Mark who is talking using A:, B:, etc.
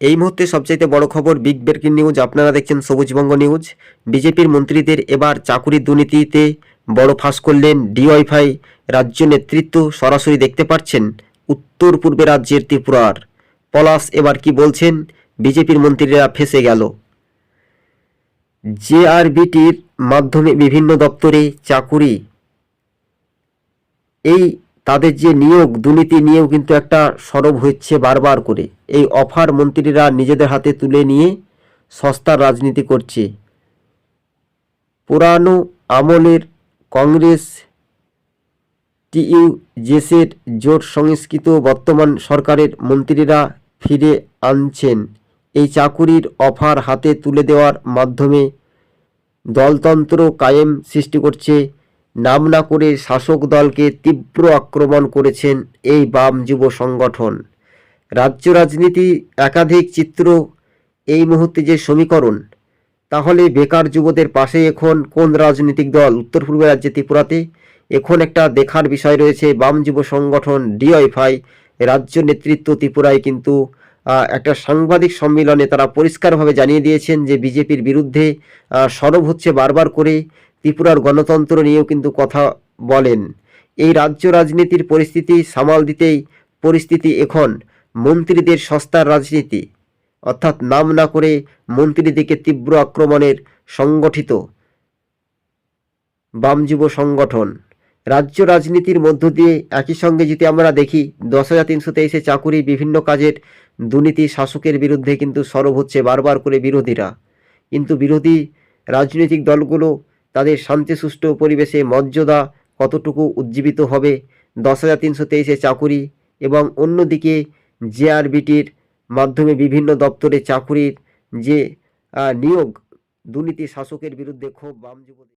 A: এই মুহূর্তে সবচাইতে বড় খবর বিগ ব্রেকিং নিউজ আপনারা দেখছেন সবুজবঙ্গ নিউজ বিজেপির মন্ত্রীদের এবার চাকুরির দুর্নীতিতে বড় ফাঁস করলেন ডিওয়াইফাই রাজ্য নেতৃত্ব, সরাসরি দেখতে পাচ্ছেন উত্তর পূর্বে রাজ্যের ত্রিপুরার। পলাশ এবার কি বলছেন? বিজেপির মন্ত্রীরা ফেসে গেল। জেআরবিটির মাধ্যমে বিভিন্ন দপ্তরে চাকুরি। এই তাদের যে নিয়োগ, দুর্নীতি নিয়েও কিন্তু একটা সরব হচ্ছে বারবার করে। এই অফার মন্ত্রীরা নিজেদের হাতে তুলে নিয়ে সস্তার রাজনীতি করছে। পুরানো আমলের কংগ্রেস, টিইউজেসের জোট সংস্কৃত বর্তমান সরকারের মন্ত্রীরা ফিরে আনছেন। এই চাকুরির অফার হাতে তুলে দেওয়ার মাধ্যমে দলতন্ত্র কায়েম সৃষ্টি করছে নাম না করে শাসক দলকে তীব্র আক্রমণ করেছেন এই বাম যুব সংগঠন। রাজ্য রাজনীতি, একাধিক চিত্র, এই মুহূর্তে যে সমীকরণ, তাহলে বেকার যুবদের পাশে এখন কোন রাজনৈতিক দল? উত্তর পূর্ব রাজ্যে ত্রিপুরাতে এখন একটা দেখার বিষয় রয়েছে, বাম যুব সংগঠন ডিওয়াইফাই, রাজ্য নেতৃত্ব ত্রিপুরায় কিন্তু একটা সাংবাদিক সম্মেলনে তারা পরিষ্কারভাবে জানিয়ে দিয়েছেন যে বিজেপির বিরুদ্ধে সরব হচ্ছে বারবার করে ত্রিপুরার গণতন্ত্র নিয়েও কিন্তু কথা বলেন। এই রাজ্য রাজনীতির পরিস্থিতি সামাল দিতেই পরিস্থিতি এখন মন্ত্রীদের সস্তার রাজনীতি। অর্থাৎ নাম না করে মন্ত্রীদিকে তীব্র আক্রমণের সংগঠিত বাম যুব সংগঠন। রাজ্য রাজনীতির মধ্য দিয়ে একই সঙ্গে যদি আমরা দেখি, দশ হাজার তিনশো তেইশে চাকুরি বিভিন্ন কাজের দুর্নীতি শাসকের বিরুদ্ধে কিন্তু সরব হচ্ছে বারবার করে বিরোধীরা। কিন্তু বিরোধী রাজনৈতিক দলগুলো তাদের শান্তি সুষ্ঠু পরিবেশে মর্যাদা কতটুকু উজ্জীবিত হবে? দশ হাজার তিনশো তেইশে চাকুরি এবং অন্যদিকে জেআরবিটির মাধ্যমে বিভিন্ন দপ্তরে চাকুরির যে নিয়োগ, দুর্নীতি শাসকের বিরুদ্ধে ক্ষোভ, বাম যুবদের